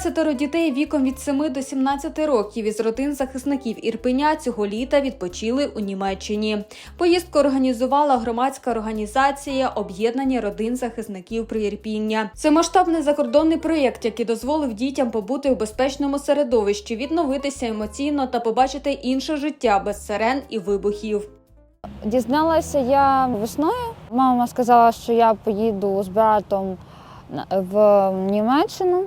17 дітей віком від 7 до 17 років із родин захисників Ірпеня цього літа відпочили у Німеччині. Поїздку організувала громадська організація Об'єднання родин захисників Приірпіння. Це масштабний закордонний проєкт, який дозволив дітям побути у безпечному середовищі, відновитися емоційно та побачити інше життя без сирен і вибухів. Дізналася я весною. Мама сказала, що я поїду з братом в Німеччину.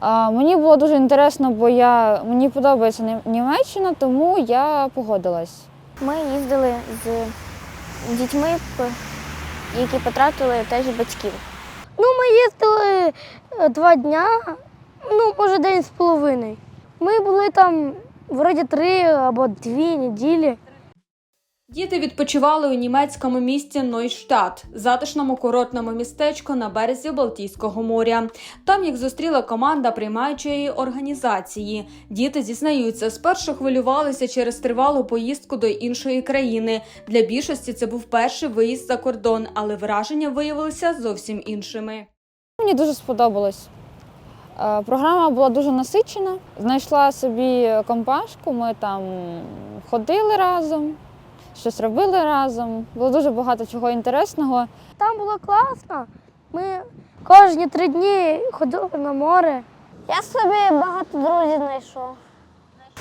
А, Мені було дуже інтересно, бо я, мені подобається Німеччина, тому я погодилась. Ми їздили з дітьми, які потратили теж батьків. Ну, ми їздили е, два дня, ну, може, день з половиною. Ми були там вроді три або дві неділі. Діти відпочивали у німецькому місті Нойштадт, затишному курортному містечку на березі Балтійського моря. Там їх зустріла команда приймаючої організації. Діти зізнаються, спершу хвилювалися через тривалу поїздку до іншої країни. Для більшості це був перший виїзд за кордон, але враження виявилися зовсім іншими. Мені дуже сподобалось. Е, Програма була дуже насичена. Знайшла собі компашку, ми там ходили разом, щось робили разом. Було дуже багато чого інтересного. Там було класно. Ми кожні три дні ходили на море. Я собі багато друзів знайшов.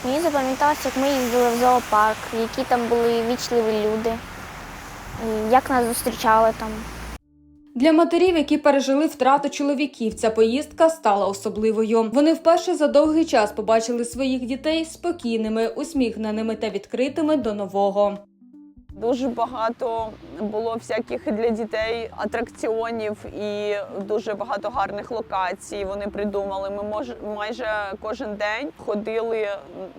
Мені запам'яталося, як ми їздили в зоопарк, які там були вічливі люди, і як нас зустрічали там. Для матерів, які пережили втрату чоловіків, ця поїздка стала особливою. Вони вперше за довгий час побачили своїх дітей спокійними, усміхненими та відкритими до нового. Дуже багато було всяких для дітей атракціонів і дуже багато гарних локацій. Вони придумали. Ми мож, майже кожен день ходили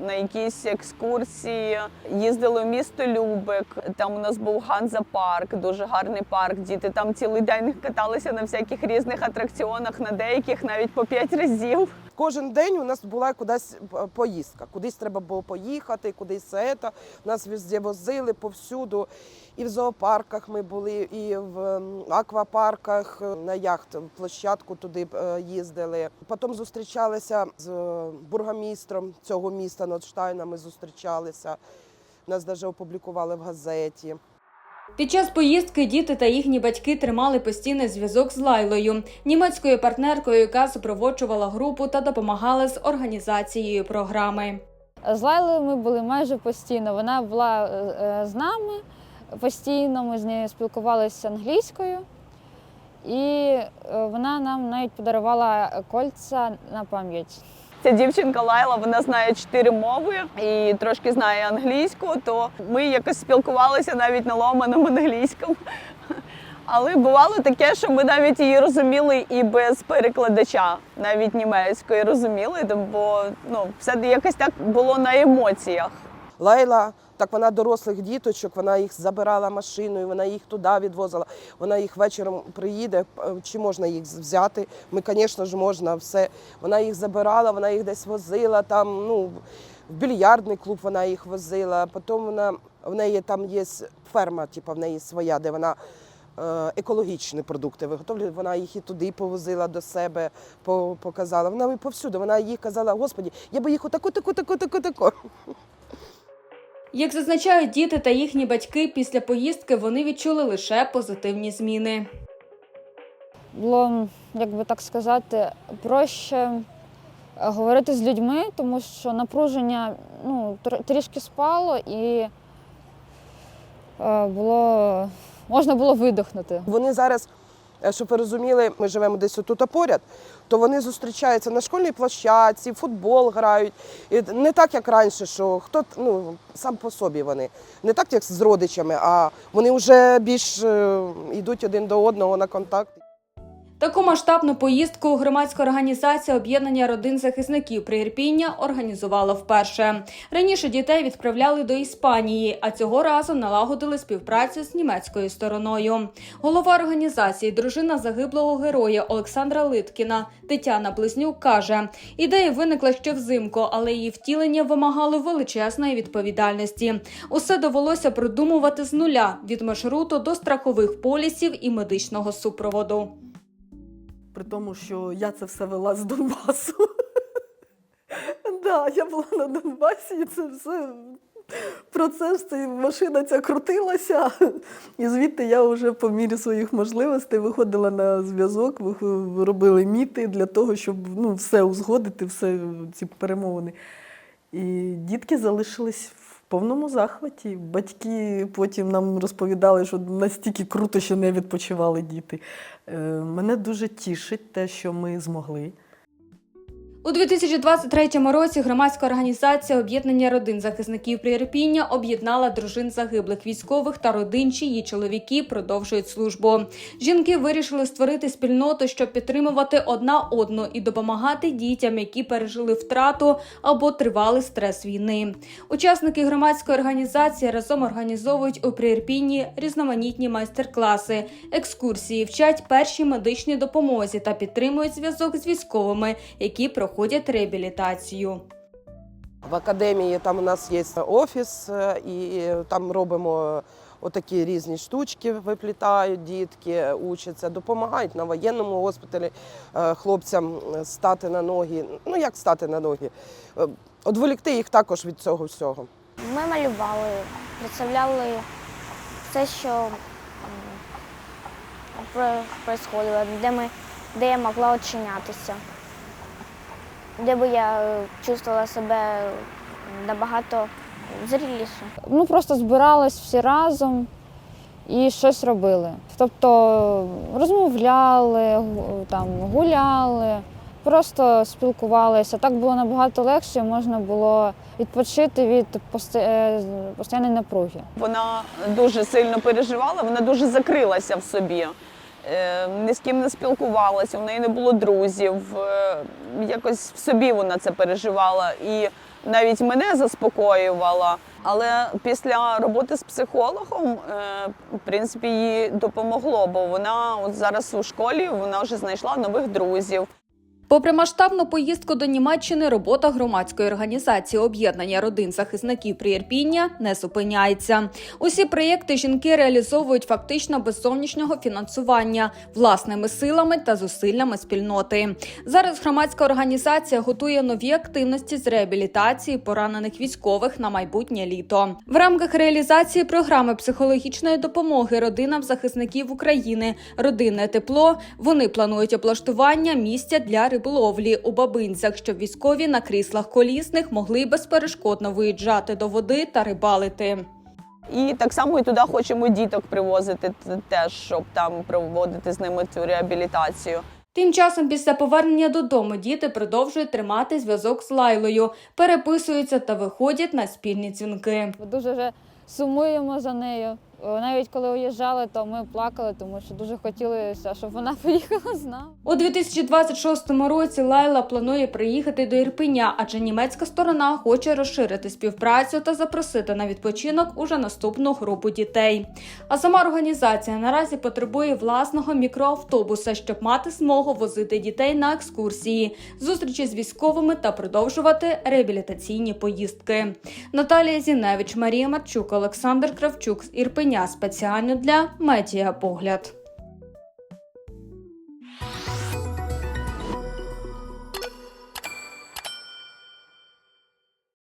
на якісь екскурсії, їздили в місто Любек. Там у нас був Ганза парк, дуже гарний парк. Діти там цілий день каталися на всяких різних атракціонах, на деяких навіть по п'ять разів. Кожен день у нас була кудись поїздка. Кудись треба було поїхати, кудись це. Нас везде возили повсюду. І в зоопарках ми були, і в аквапарках е, на яхт площадку туди е, їздили. Потім зустрічалися з е, бургомістром цього міста Нотштайна. Ми зустрічалися. Нас навіть опублікували в газеті. Під час поїздки діти та їхні батьки тримали постійний зв'язок з Лайлою, німецькою партнеркою, яка супроводжувала групу та допомагала з організацією програми. З Лайлою ми були майже постійно. Вона була е, е, з нами постійно, ми з нею спілкувалися англійською. І е, вона нам навіть подарувала кольця на пам'ять. Ця дівчинка Лайла, вона знає чотири мови і трошки знає англійську, то ми якось спілкувалися навіть на ломаному англійському. Але бувало таке, що ми навіть її розуміли і без перекладача, навіть німецької розуміли, бо ну, все якось так було на емоціях. Лайла, так вона дорослих діточок, вона їх забирала машиною, вона їх туди відвозила. Вона їх вечором приїде, е, чи можна їх взяти. Ми, звісно ж, можна все. Вона їх забирала, вона їх десь возила там. Ну, в більярдний клуб вона їх возила. Потім вона в неї там є ферма, типу, в неї своя, де вона. Е, Екологічні продукти виготовлює, вона їх і туди повозила до себе, показала. Вона і повсюди. Вона їй казала, Господі, я би їх отаку, таку, таку, таку, таку. Як зазначають діти та їхні батьки, після поїздки вони відчули лише позитивні зміни. Було, як би так сказати, проще е, говорити з людьми, тому що напруження ну, трішки спало і е, було, можна було видихнути. Вони зараз, е, щоб ви розуміли, ми живемо десь отут поряд, то вони зустрічаються на школьній площадці, футбол грають. І не так, як раніше, що хто ну, сам по собі вони. Не так, як з родичами, а вони вже більш е, йдуть один до одного на контакт. Таку масштабну поїздку громадська організація об'єднання родин захисників Приірпіння організувала вперше. Раніше дітей відправляли до Іспанії, а цього разу налагодили співпрацю з німецькою стороною. Голова організації, дружина загиблого героя Олександра Литкіна Тетяна Близнюк каже: ідея виникла ще взимку, але її втілення вимагало величезної відповідальності. Усе довелося продумувати з нуля від маршруту до страхових полісів і медичного супроводу. При тому, що я це все вела з Донбасу. Да, я була на Донбасі, і це все процес, цей машина ця крутилася. І звідти я вже по мірі своїх можливостей виходила на зв'язок, робили міти для того, щоб ну, все узгодити, все ці перемовини. І дітки залишились повному захваті. Батьки потім нам розповідали, що настільки круто, що не відпочивали діти. Е, Мене дуже тішить те, що ми змогли. У 2023 році громадська організація об'єднання родин захисників Приірпіння об'єднала дружин загиблих військових та родин, чиї чоловіки продовжують службу. Жінки вирішили створити спільноту, щоб підтримувати одна одну і допомагати дітям, які пережили втрату або тривалий стрес війни. Учасники громадської організації разом організовують у Приірпінні різноманітні майстер-класи, екскурсії, вчать першій медичній допомозі та підтримують зв'язок з військовими, які проходять реабілітацію. В академії там у нас є офіс, е, і там робимо отакі різні штучки, виплітають дітки, учаться, допомагають на воєнному госпіталі е, хлопцям стати на ноги. Ну як стати на ноги? Е, Одволікти їх також від цього всього. Ми малювали, представляли все, що происходило, де, ми, де я могла очинятися, де би я е, чувствувала себе набагато зріліше. Ну просто збирались всі разом і щось робили. Тобто розмовляли, там, гуляли, просто спілкувалися. Так було набагато легше, можна було відпочити від е, постійної напруги. Вона дуже сильно переживала, вона дуже закрилася в собі. Е, Ні з ким не спілкувалася, в неї не було друзів. Е, Якось в собі вона це переживала і навіть мене заспокоювала. Але після роботи з психологом, е, в принципі, їй допомогло, бо вона от зараз у школі вона вже знайшла нових друзів. Попри масштабну поїздку до Німеччини, робота громадської організації об'єднання родин захисників Приєрпіння не зупиняється. Усі проєкти жінки реалізовують фактично без зовнішнього фінансування власними силами та зусиллями спільноти. Зараз громадська організація готує нові активності з реабілітації поранених військових на майбутнє літо. В рамках реалізації програми психологічної допомоги родинам захисників України Родинне тепло вони планують облаштування місця для риболовлі у бабинцях, щоб військові на кріслах колісних могли безперешкодно виїжджати до води та рибалити. І так само і туди хочемо діток привозити теж, щоб там проводити з ними цю реабілітацію. Тим часом, після повернення додому, діти продовжують тримати зв'язок з Лайлою, переписуються та виходять на спільні дзвінки. Дуже вже сумуємо за нею. О, Навіть коли уїжджали, то ми плакали, тому що дуже хотілося, щоб вона поїхала з нами. У 2026 році Лайла планує приїхати до Ірпеня, адже німецька сторона хоче розширити співпрацю та запросити на відпочинок уже наступну групу дітей. А сама організація наразі потребує власного мікроавтобуса, щоб мати змогу возити дітей на екскурсії, зустрічі з військовими та продовжувати реабілітаційні поїздки. Наталія Зіневич, Марія Марчук, Олександр Кравчук з Ірпеня спеціально для медіа погляд.